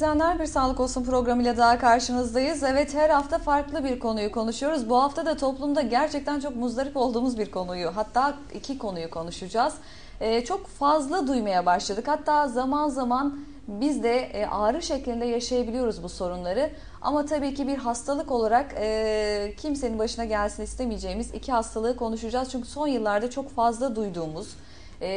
izleyenler bir Sağlık Olsun programıyla daha karşınızdayız. Evet her hafta farklı bir konuyu konuşuyoruz. Bu hafta da toplumda gerçekten çok muzdarip olduğumuz bir konuyu hatta iki konuyu konuşacağız. Ee, çok fazla duymaya başladık. Hatta zaman zaman biz de e, ağrı şeklinde yaşayabiliyoruz bu sorunları. Ama tabii ki bir hastalık olarak e, kimsenin başına gelsin istemeyeceğimiz iki hastalığı konuşacağız. Çünkü son yıllarda çok fazla duyduğumuz e,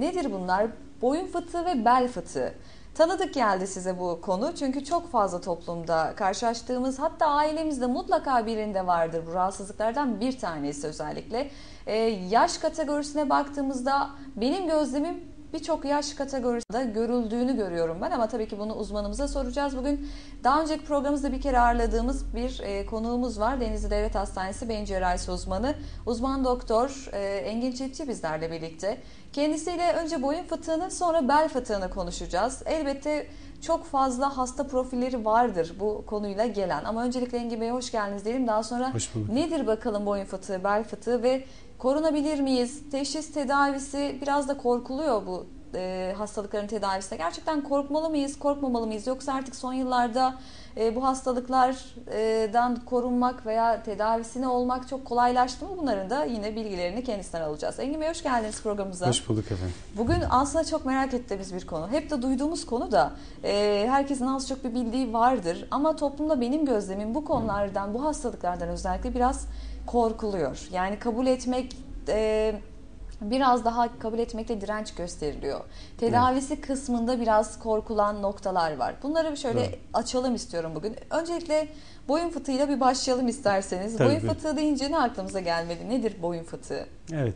nedir bunlar? Boyun fıtığı ve bel fıtığı. Tanıdık geldi size bu konu çünkü çok fazla toplumda karşılaştığımız hatta ailemizde mutlaka birinde vardır bu rahatsızlıklardan bir tanesi özellikle. Ee, yaş kategorisine baktığımızda benim gözlemim birçok yaş kategorisinde görüldüğünü görüyorum ben ama tabii ki bunu uzmanımıza soracağız. Bugün daha önceki programımızda bir kere ağırladığımız bir e, konuğumuz var. Denizli Devlet Hastanesi Beyin Cerrahisi uzmanı. Uzman doktor e, Engin Çiftçi bizlerle birlikte. Kendisiyle önce boyun fıtığını sonra bel fıtığını konuşacağız. Elbette çok fazla hasta profilleri vardır bu konuyla gelen. Ama öncelikle Engin Bey'e hoş geldiniz diyelim. Daha sonra nedir bakalım boyun fıtığı, bel fıtığı ve korunabilir miyiz? Teşhis tedavisi biraz da korkuluyor bu e, hastalıkların tedavisinde. Gerçekten korkmalı mıyız, korkmamalı mıyız? Yoksa artık son yıllarda e, bu hastalıklardan korunmak veya tedavisine olmak çok kolaylaştı mı? Bunların da yine bilgilerini kendisinden alacağız. Engin Bey hoş geldiniz programımıza. Hoş bulduk efendim. Bugün aslında çok merak ettiğimiz bir konu. Hep de duyduğumuz konu da e, herkesin az çok bir bildiği vardır. Ama toplumda benim gözlemim bu konulardan, bu hastalıklardan özellikle biraz korkuluyor. Yani kabul etmek... E, biraz daha kabul etmekte direnç gösteriliyor. Tedavisi evet. kısmında biraz korkulan noktalar var. Bunları şöyle evet. açalım istiyorum bugün. Öncelikle boyun fıtığıyla bir başlayalım isterseniz. Tabii. Boyun fıtığı deyince ne aklımıza gelmedi? Nedir boyun fıtığı? Evet.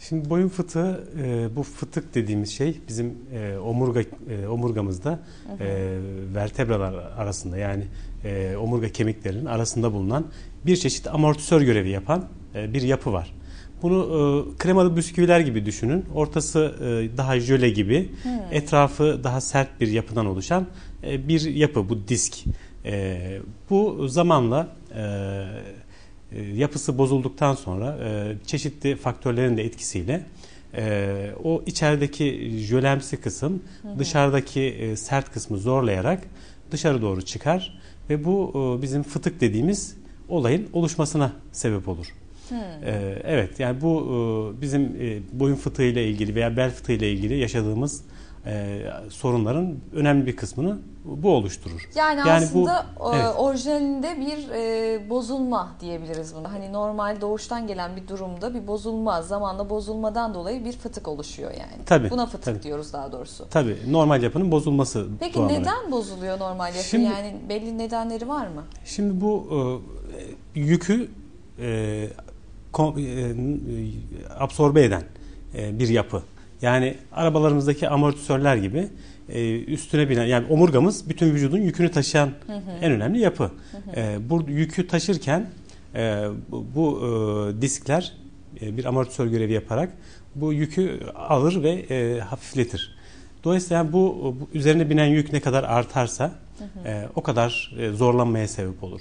Şimdi boyun fıtığı e, bu fıtık dediğimiz şey bizim e, omurga e, omurgamızda. E, vertebralar arasında yani e, omurga kemiklerinin arasında bulunan bir çeşit amortisör görevi yapan e, bir yapı var. Bunu e, kremalı bisküviler gibi düşünün. Ortası e, daha jöle gibi, hmm. etrafı daha sert bir yapıdan oluşan e, bir yapı bu disk. E, bu zamanla e, yapısı bozulduktan sonra e, çeşitli faktörlerin de etkisiyle e, o içerideki jölemsi kısım hı dışarıdaki e, sert kısmı zorlayarak dışarı doğru çıkar ve bu e, bizim fıtık dediğimiz olayın oluşmasına sebep olur. Hmm. Ee, evet yani bu e, bizim e, boyun fıtığı ile ilgili veya bel fıtığı ile ilgili yaşadığımız e, sorunların önemli bir kısmını bu oluşturur. Yani, yani aslında bu, evet. orijinalinde bir e, bozulma diyebiliriz buna. Hani normal doğuştan gelen bir durumda bir bozulma, zamanla bozulmadan dolayı bir fıtık oluşuyor yani. Tabii. Buna fıtık tabii. diyoruz daha doğrusu. Tabii. Normal yapının bozulması. Peki neden bozuluyor normal yapı? Şimdi, yani belli nedenleri var mı? Şimdi bu yükü e, e, absorbe eden e, bir yapı. Yani arabalarımızdaki amortisörler gibi e, üstüne binen yani omurgamız bütün vücudun yükünü taşıyan hı hı. en önemli yapı. Hı hı. Bu yükü taşırken bu diskler bir amortisör görevi yaparak bu yükü alır ve hafifletir. Dolayısıyla bu, bu üzerine binen yük ne kadar artarsa hı hı. o kadar zorlanmaya sebep olur.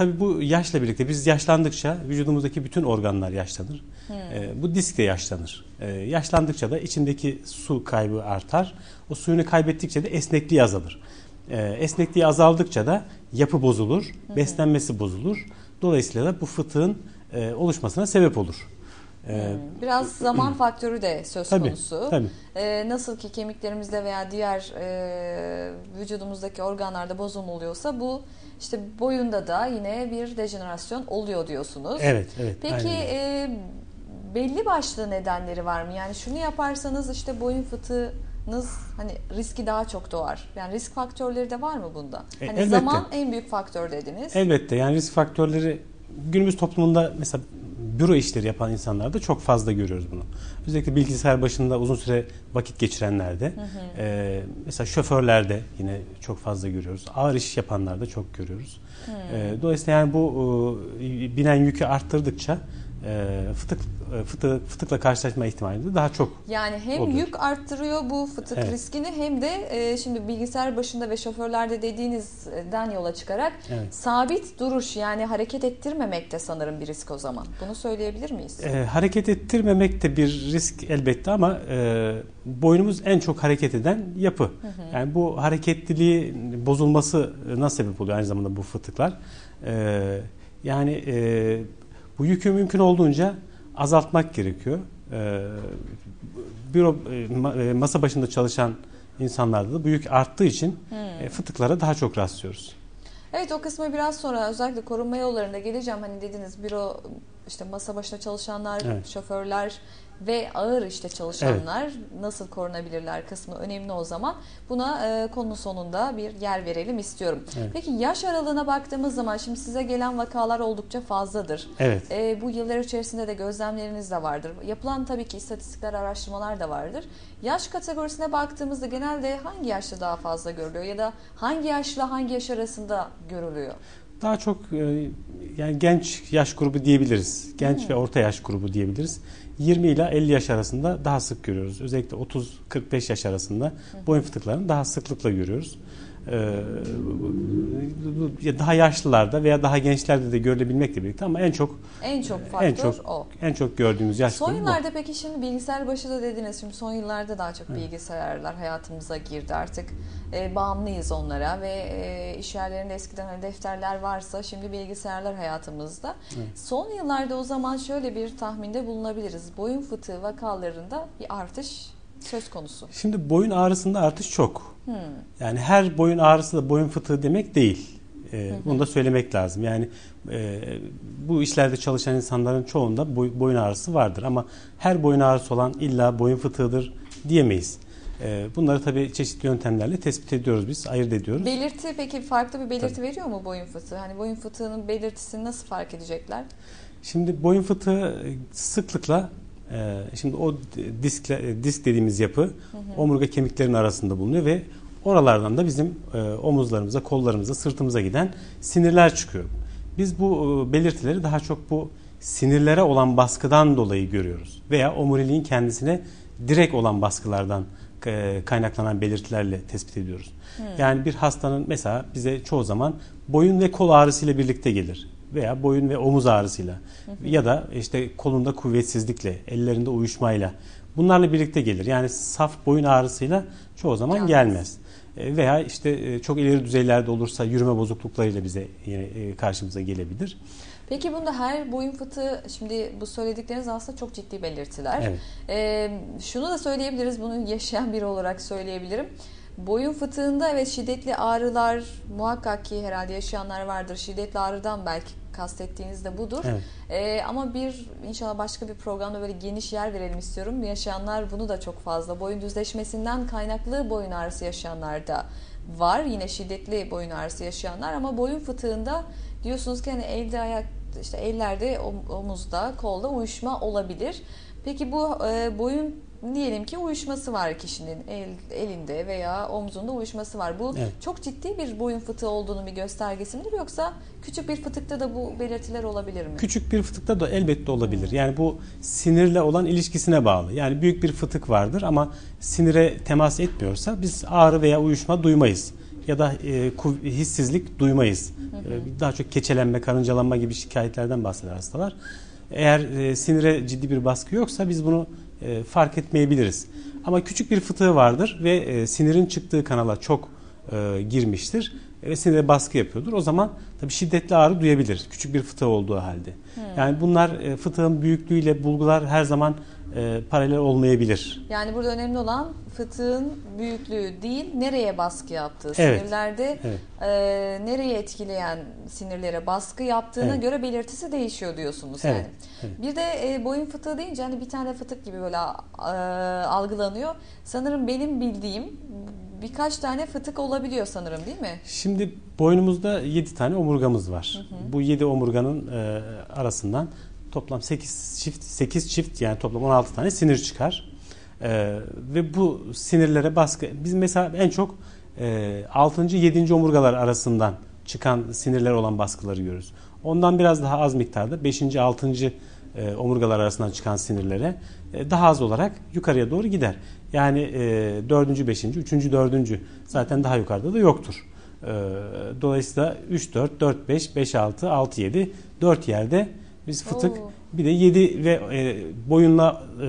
Tabii bu yaşla birlikte biz yaşlandıkça vücudumuzdaki bütün organlar yaşlanır. Hmm. E, bu disk de yaşlanır. E, yaşlandıkça da içindeki su kaybı artar. O suyunu kaybettikçe de esnekliği azalır. E, esnekliği azaldıkça da yapı bozulur, hmm. beslenmesi bozulur. Dolayısıyla da bu fıtığın e, oluşmasına sebep olur. Ee, Biraz zaman faktörü de söz tabii, konusu. Tabii. Ee, nasıl ki kemiklerimizde veya diğer e, vücudumuzdaki organlarda bozulma oluyorsa bu işte boyunda da yine bir dejenerasyon oluyor diyorsunuz. Evet, evet. Peki e, belli başlı nedenleri var mı? Yani şunu yaparsanız işte boyun fıtığınız hani riski daha çok doğar. Yani risk faktörleri de var mı bunda? E, hani elbette. zaman en büyük faktör dediniz. Elbette. Yani risk faktörleri günümüz toplumunda mesela büro işleri yapan insanlarda çok fazla görüyoruz bunu. Özellikle bilgisayar başında uzun süre vakit geçirenlerde, hı hı. E, mesela şoförlerde yine çok fazla görüyoruz. Ağır iş yapanlarda çok görüyoruz. E, dolayısıyla yani bu e, binen yükü arttırdıkça e, fıtık e, fıtık fıtıkla karşılaşma ihtimali de daha çok. Yani hem Olur. yük arttırıyor bu fıtık Evet. riskini hem de e, şimdi bilgisayar başında ve şoförlerde dediğinizden yola çıkarak Evet. sabit duruş yani hareket ettirmemek de sanırım bir risk o zaman. Bunu söyleyebilir miyiz? E, hareket ettirmemek de bir risk elbette ama e, boynumuz en çok hareket eden yapı. Yani bu hareketliliği bozulması nasıl sebep oluyor aynı zamanda bu fıtıklar? E, yani e, bu yükü mümkün olduğunca azaltmak gerekiyor. E, büro e, ma- masa başında çalışan insanlarda da bu yük arttığı için e, fıtıklara daha çok rastlıyoruz. Evet o kısmı biraz sonra özellikle korunma yollarında geleceğim. Hani dediniz büro işte masa başında çalışanlar, Evet. şoförler ve ağır işte çalışanlar nasıl korunabilirler kısmı önemli o zaman. Buna e, konu sonunda bir yer verelim istiyorum. Evet. Peki yaş aralığına baktığımız zaman şimdi size gelen vakalar oldukça fazladır. Evet. E, bu yıllar içerisinde de gözlemleriniz de vardır. Yapılan tabii ki istatistikler, araştırmalar da vardır. Yaş kategorisine baktığımızda genelde hangi yaşta daha fazla görülüyor ya da hangi yaşla hangi yaş arasında görülüyor? Daha çok e, yani genç yaş grubu diyebiliriz. Genç ve orta yaş grubu diyebiliriz. 20 ile 50 yaş arasında daha sık görüyoruz. Özellikle 30-45 yaş arasında boyun fıtıklarını daha sıklıkla görüyoruz. Ee, daha yaşlılarda veya daha gençlerde de görülebilmekle birlikte ama en çok En çok faktör en çok o. en çok gördüğümüz yaş Son grubu bu. yıllarda peki şimdi bilgisayar başı da dediniz. Şimdi son yıllarda daha çok bilgisayarlar hayatımıza girdi artık. E, bağımlıyız onlara ve e, iş yerlerinde eskiden hani defterler varsa şimdi bilgisayarlar hayatımızda. Son yıllarda o zaman şöyle bir tahminde bulunabiliriz. Boyun fıtığı vakalarında bir artış söz konusu. Şimdi boyun ağrısında artış çok. Hmm. Yani her boyun ağrısı da boyun fıtığı demek değil. Ee, bunu da söylemek lazım. Yani e, bu işlerde çalışan insanların çoğunda boy- boyun ağrısı vardır ama her boyun ağrısı olan illa boyun fıtığıdır diyemeyiz. Ee, bunları tabii çeşitli yöntemlerle tespit ediyoruz biz, ayırt ediyoruz. Belirti peki farklı bir belirti veriyor mu boyun fıtığı? Hani boyun fıtığının belirtisini nasıl fark edecekler? Şimdi boyun fıtığı sıklıkla e, şimdi o diskle, disk dediğimiz yapı omurga kemiklerinin arasında bulunuyor ve oralardan da bizim e, omuzlarımıza, kollarımıza, sırtımıza giden sinirler çıkıyor. Biz bu e, belirtileri daha çok bu sinirlere olan baskıdan dolayı görüyoruz veya omuriliğin kendisine direkt olan baskılardan e, kaynaklanan belirtilerle tespit ediyoruz. Yani bir hastanın mesela bize çoğu zaman boyun ve kol ağrısıyla birlikte gelir veya boyun ve omuz ağrısıyla ya da işte kolunda kuvvetsizlikle, ellerinde uyuşmayla bunlarla birlikte gelir. Yani saf boyun ağrısıyla çoğu zaman Gelmez. gelmez. E, Veya işte e, çok ileri düzeylerde olursa yürüme bozukluklarıyla bize yine e, karşımıza gelebilir. Peki bunda her boyun fıtığı, şimdi bu söyledikleriniz aslında çok ciddi belirtiler. Evet. Ee, şunu da söyleyebiliriz, bunu yaşayan biri olarak söyleyebilirim. Boyun fıtığında evet şiddetli ağrılar muhakkak ki herhalde yaşayanlar vardır. Şiddetli ağrıdan belki kastettiğiniz de budur. Evet. Ee, ama bir inşallah başka bir programda böyle geniş yer verelim istiyorum. Yaşayanlar bunu da çok fazla. Boyun düzleşmesinden kaynaklı boyun ağrısı yaşayanlar da var. Yine şiddetli boyun ağrısı yaşayanlar ama boyun fıtığında diyorsunuz ki hani elde ayak işte ellerde om- omuzda kolda uyuşma olabilir. Peki bu e, boyun diyelim ki uyuşması var kişinin el, elinde veya omzunda uyuşması var. Bu Evet. çok ciddi bir boyun fıtığı olduğunu bir göstergesi midir yoksa küçük bir fıtıkta da bu belirtiler olabilir mi? Küçük bir fıtıkta da elbette olabilir. Yani bu sinirle olan ilişkisine bağlı. Yani büyük bir fıtık vardır ama sinire temas etmiyorsa biz ağrı veya uyuşma duymayız. Ya da e, hissizlik duymayız. E, daha çok keçelenme, karıncalanma gibi şikayetlerden bahseder hastalar. Eğer e, sinire ciddi bir baskı yoksa biz bunu e, fark etmeyebiliriz. Ama küçük bir fıtığı vardır ve e, sinirin çıktığı kanala çok e, girmiştir ve sinire baskı yapıyordur. O zaman tabii şiddetli ağrı duyabilir. Küçük bir fıtığı olduğu halde. Yani bunlar e, fıtığın büyüklüğüyle bulgular her zaman e, paralel olmayabilir. Yani burada önemli olan fıtığın büyüklüğü değil, nereye baskı yaptığı. Evet. Sinirlerde Evet. e, nereye etkileyen sinirlere baskı yaptığına Evet. göre belirtisi değişiyor diyorsunuz Evet, yani. evet. Bir de e, boyun fıtığı deyince hani bir tane fıtık gibi böyle e, algılanıyor. Sanırım benim bildiğim birkaç tane fıtık olabiliyor sanırım değil mi? Şimdi boynumuzda 7 tane omurgamız var. Bu 7 omurganın e, arasından toplam 8 çift 8 çift yani toplam 16 tane sinir çıkar. E, ve bu sinirlere baskı biz mesela en çok e, 6. 7. omurgalar arasından çıkan sinirler olan baskıları görürüz. Ondan biraz daha az miktarda 5. 6. e, omurgalar arasından çıkan sinirlere e, daha az olarak yukarıya doğru gider. Yani e, dördüncü, beşinci, üçüncü, dördüncü zaten daha yukarıda da yoktur. E, dolayısıyla 3, 4, 4, 5, 5, 6, 6, 7, 4 yerde biz fıtık Oo. bir de 7 ve e, boyunla e,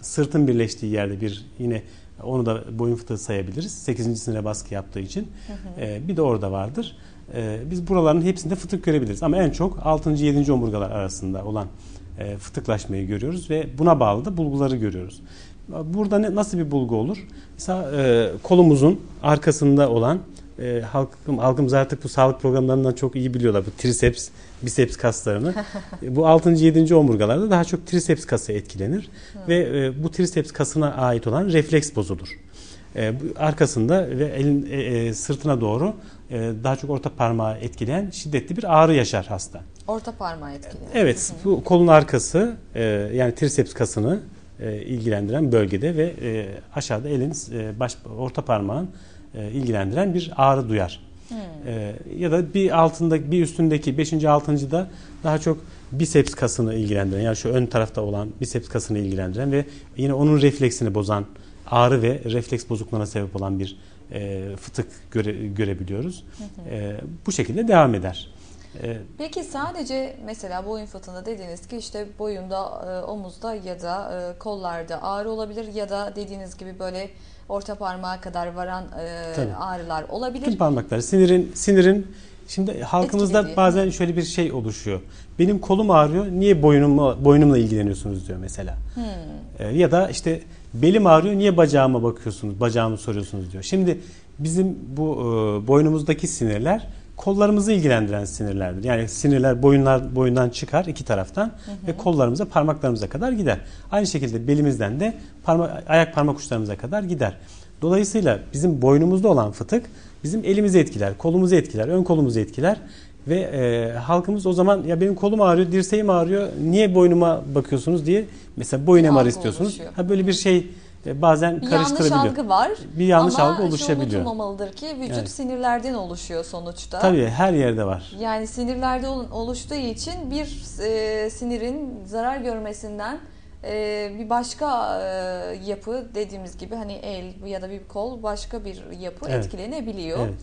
sırtın birleştiği yerde bir yine onu da boyun fıtığı sayabiliriz. 8. sinire baskı yaptığı için. E, bir de orada vardır. E, biz buraların hepsinde fıtık görebiliriz. Ama en çok 6. 7. omurgalar arasında olan e, fıtıklaşmayı görüyoruz ve buna bağlı da bulguları görüyoruz. Burada ne, nasıl bir bulgu olur? Mesela e, kolumuzun arkasında olan e, halkım, halkımız artık bu sağlık programlarından çok iyi biliyorlar bu triceps, biceps kaslarını. Bu 6. 7. omurgalarda daha çok triceps kası etkilenir ve e, bu triceps kasına ait olan refleks bozulur. E, arkasında ve elin e, e, sırtına doğru e, daha çok orta parmağı etkileyen şiddetli bir ağrı yaşar hasta. Orta parmağı etkili. Evet, bu kolun arkası e, yani triceps kasını e, ilgilendiren bölgede ve e, aşağıda elin e, baş orta parmağın e, ilgilendiren bir ağrı duyar. E, ya da bir altındaki bir üstündeki 5. 6. da daha çok biceps kasını ilgilendiren yani şu ön tarafta olan biceps kasını ilgilendiren ve yine onun refleksini bozan ağrı ve refleks bozukluğuna sebep olan bir e, fıtık göre, görebiliyoruz. E, bu şekilde devam eder. E, Peki sadece mesela boyun fıtığında dediğiniz ki işte boyunda, e, omuzda ya da e, kollarda ağrı olabilir ya da dediğiniz gibi böyle orta parmağa kadar varan e, ağrılar olabilir. parmaklar sinirin sinirin şimdi halkımızda Etkilediği. bazen şöyle bir şey oluşuyor. Benim kolum ağrıyor. Niye boynumla boynumla ilgileniyorsunuz diyor mesela. Hmm. Ee, ya da işte belim ağrıyor. Niye bacağıma bakıyorsunuz? Bacağımı soruyorsunuz diyor. Şimdi bizim bu e, boynumuzdaki sinirler kollarımızı ilgilendiren sinirlerdir. Yani sinirler boyunlar boyundan çıkar iki taraftan ve kollarımıza parmaklarımıza kadar gider. Aynı şekilde belimizden de parmak ayak parmak uçlarımıza kadar gider. Dolayısıyla bizim boynumuzda olan fıtık bizim elimizi etkiler, kolumuzu etkiler, ön kolumuzu etkiler ve e, halkımız o zaman ya benim kolum ağrıyor, dirseğim ağrıyor, niye boynuma bakıyorsunuz diye mesela boyun MR istiyorsunuz. oluşuyor. Ha böyle bir şey bazen Bir yanlış karıştırabiliyor. algı var. Bir yanlış Ama algı oluşabiliyor. şu unutulmamalıdır ki vücut Yani. sinirlerden oluşuyor sonuçta. Tabii her yerde var. Yani sinirlerde ol- oluştuğu için bir e, sinirin zarar görmesinden e, bir başka e, yapı dediğimiz gibi hani el ya da bir kol başka bir yapı Evet. etkilenebiliyor. Evet.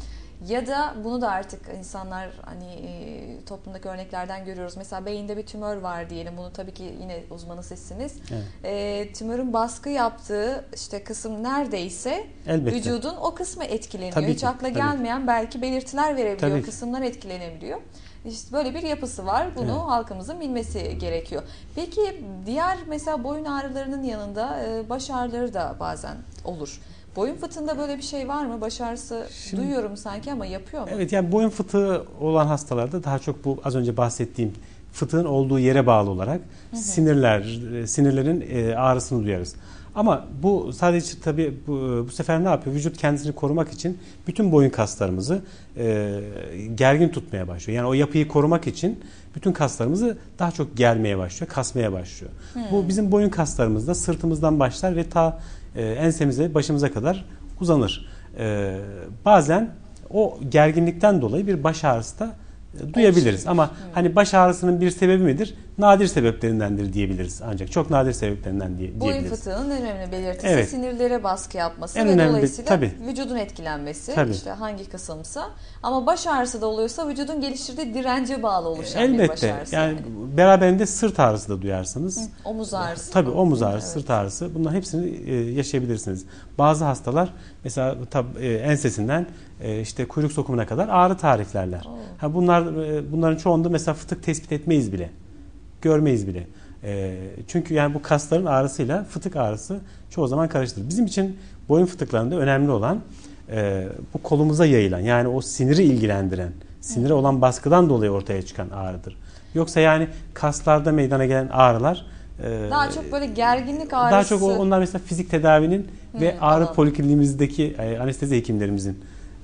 Ya da bunu da artık insanlar hani e, toplumdaki örneklerden görüyoruz. Mesela beyinde bir tümör var diyelim. Bunu tabii ki yine uzmanı sizsiniz. Evet. E, tümörün baskı yaptığı işte kısım neredeyse Elbette. vücudun o kısmı etkileniyor. Tabii Hiç ki, akla tabii ki. gelmeyen belki belirtiler verebiliyor. Tabii ki. Kısımlar etkilenebiliyor. İşte böyle bir yapısı var. Bunu Evet. halkımızın bilmesi gerekiyor. Peki diğer mesela boyun ağrılarının yanında e, baş ağrıları da bazen olur. Boyun fıtığında böyle bir şey var mı? Baş ağrısı Şimdi- duyuyorum sanki ama yapıyor mu? Evet yani boyun fıtığı olan hastalarda daha çok bu az önce bahsettiğim fıtığın olduğu yere bağlı olarak sinirler, e, sinirlerin e, ağrısını duyarız. Ama bu sadece tabii bu, bu sefer ne yapıyor? Vücut kendisini korumak için bütün boyun kaslarımızı e, gergin tutmaya başlıyor. Yani o yapıyı korumak için bütün kaslarımızı daha çok germeye başlıyor, kasmaya başlıyor. Bu bizim boyun kaslarımızda sırtımızdan başlar ve ta e, ensemize, başımıza kadar uzanır. E, bazen o gerginlikten dolayı bir baş ağrısı da e, duyabiliriz. Ama hani baş ağrısının bir sebebi midir? Nadir sebeplerindendir diyebiliriz ancak. Çok nadir sebeplerinden diye, Boyun diyebiliriz. fıtığının en önemli belirtisi Evet. sinirlere baskı yapması En ve önemli- dolayısıyla tabii. vücudun etkilenmesi. Tabii. işte hangi kısımsa. Ama baş ağrısı da oluyorsa vücudun geliştirdiği dirence bağlı oluşan bir baş Elbette. ağrısı. Yani beraberinde sırt ağrısı da duyarsınız. Hı, omuz ağrısı. Tabii omuz ağrısı, Evet. sırt ağrısı bunların hepsini e, yaşayabilirsiniz. Bazı hastalar mesela tab, e, ensesinden e, işte kuyruk sokumuna kadar ağrı tariflerler. Oo. Ha bunlar bunların çoğunda mesela fıtık tespit etmeyiz bile. Görmeyiz bile. E, çünkü yani bu kasların ağrısıyla fıtık ağrısı çoğu zaman karıştırır. Bizim için boyun fıtıklarında önemli olan e, bu kolumuza yayılan yani o siniri ilgilendiren, sinire olan baskıdan dolayı ortaya çıkan ağrıdır. Yoksa yani kaslarda meydana gelen ağrılar e, Daha çok böyle gerginlik ağrısı. daha çok onlar mesela fizik tedavinin ve Hı, ağrı alan. polikliniğimizdeki e, anestezi hekimlerimizin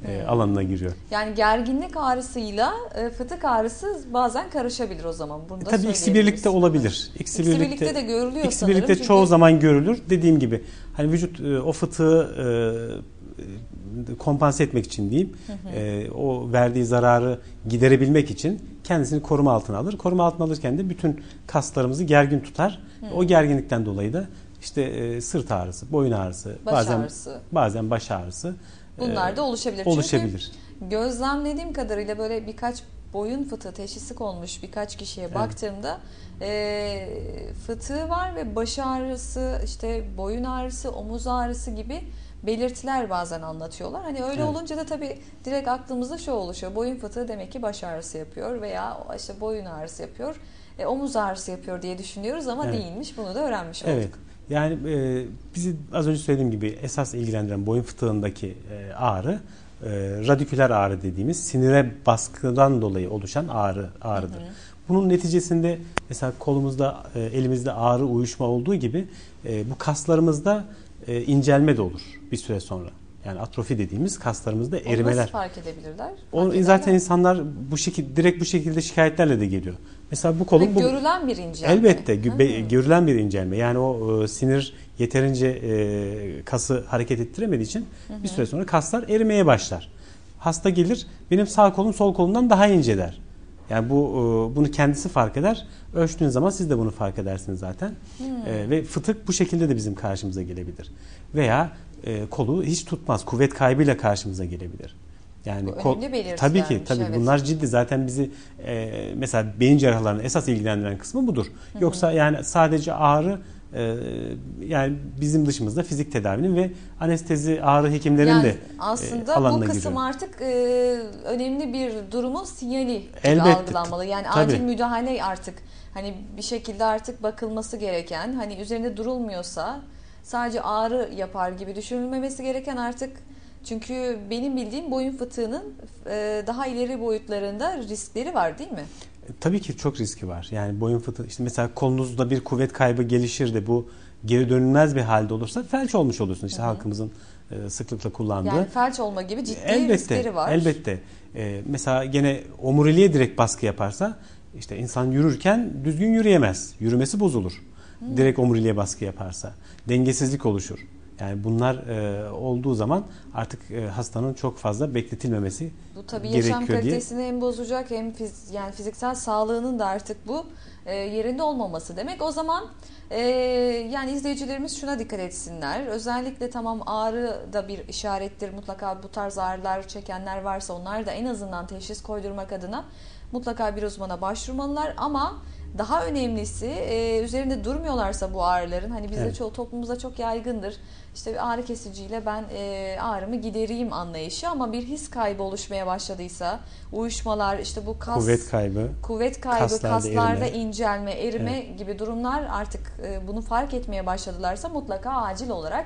e, alanına giriyor. Yani gerginlik ağrısıyla e, fıtık ağrısı bazen karışabilir o zaman. Bunu da E, Tabii ikisi birlikte olabilir. İkisi, İkisi birlikte de görülüyor İkisi sanırım. birlikte Çünkü- çoğu zaman görülür. Dediğim gibi hani vücut e, o fıtığı e, kompanse etmek için diyeyim. e, o verdiği zararı giderebilmek için kendisini koruma altına alır. Koruma altına alırken de bütün kaslarımızı gergin tutar. O gerginlikten dolayı da işte e, sırt ağrısı, boyun ağrısı, Baş bazen ağrısı. bazen baş ağrısı Bunlar e, da oluşabilir. oluşabilir. Çünkü gözlemlediğim kadarıyla böyle birkaç boyun fıtığı teşhisi konmuş birkaç kişiye Evet. baktığımda e, fıtığı var ve baş ağrısı, işte boyun ağrısı, omuz ağrısı gibi belirtiler bazen anlatıyorlar. Hani öyle Evet. olunca da tabii direkt aklımızda şu oluşuyor. Boyun fıtığı demek ki baş ağrısı yapıyor veya işte boyun ağrısı yapıyor, e, omuz ağrısı yapıyor diye düşünüyoruz ama Evet. değilmiş. Bunu da öğrenmiş olduk. Evet. Yani e, bizi az önce söylediğim gibi esas ilgilendiren boyun fıtığındaki e, ağrı e, radiküler ağrı dediğimiz sinire baskıdan dolayı oluşan ağrı ağrıdır. Bunun neticesinde mesela kolumuzda, e, elimizde ağrı, uyuşma olduğu gibi e, bu kaslarımızda e, incelme de olur bir süre sonra. Yani atrofi dediğimiz kaslarımızda Onu erimeler. nasıl fark edebilirler? O, Fark zaten ederler. insanlar bu şekilde direkt bu şekilde şikayetlerle de geliyor. Mesela bu kolun bu görülen bir incelme. Elbette be- Hı. görülen bir incelme. Yani o e, sinir yeterince e, kası hareket ettiremediği için bir süre sonra kaslar erimeye başlar. Hasta gelir benim sağ kolum sol kolumdan daha ince der. Yani bu e, bunu kendisi fark eder. Ölçtüğün zaman siz de bunu fark edersiniz zaten. E, ve fıtık bu şekilde de bizim karşımıza gelebilir. Veya e, kolu hiç tutmaz. Kuvvet kaybıyla karşımıza gelebilir. Yani Bu kol, tabii ki tabii evet. bunlar ciddi zaten bizi e, mesela beyin cerrahlarının esas ilgilendiren kısmı budur. Yoksa yani sadece ağrı e, yani bizim dışımızda fizik tedavinin ve anestezi ağrı hekimlerinin Yani de aslında e, alanına bu kısım giriyor. artık e, önemli bir durumun sinyali Elbette. algılanmalı. Yani Tabii. acil müdahale artık hani bir şekilde artık bakılması gereken hani üzerinde durulmuyorsa sadece ağrı yapar gibi düşünülmemesi gereken artık çünkü benim bildiğim boyun fıtığının e, daha ileri boyutlarında riskleri var değil mi? E, Tabii ki çok riski var. Yani boyun fıtığı işte mesela kolunuzda bir kuvvet kaybı gelişir de bu geri dönülmez bir halde olursa felç olmuş olursun. İşte halkımızın e, sıklıkla kullandığı. Yani felç olma gibi ciddi elbette, riskleri var. Elbette. Ee, mesela gene omuriliğe direkt baskı yaparsa işte insan yürürken düzgün yürüyemez. Yürümesi bozulur. Direkt omuriliğe baskı yaparsa. Dengesizlik oluşur. Yani bunlar e, olduğu zaman artık e, hastanın çok fazla bekletilmemesi Bu tabii yaşam gerekiyor diye. kalitesini hem bozacak hem fiz, yani fiziksel sağlığının da artık bu e, yerinde olmaması demek. O zaman e, yani izleyicilerimiz şuna dikkat etsinler. Özellikle tamam ağrı da bir işarettir. Mutlaka bu tarz ağrılar çekenler varsa onlar da en azından teşhis koydurmak adına mutlaka bir uzmana başvurmalılar ama daha önemlisi e, üzerinde durmuyorlarsa bu ağrıların hani bizde Evet. çoğu toplumumuzda çok yaygındır. İşte bir ağrı kesiciyle ben e, ağrımı gidereyim anlayışı ama bir his kaybı oluşmaya başladıysa uyuşmalar işte bu kas kuvvet kaybı. kuvvet kaybı, kaslarda kaslarda erime. incelme, erime gibi durumlar artık e, bunu fark etmeye başladılarsa mutlaka acil olarak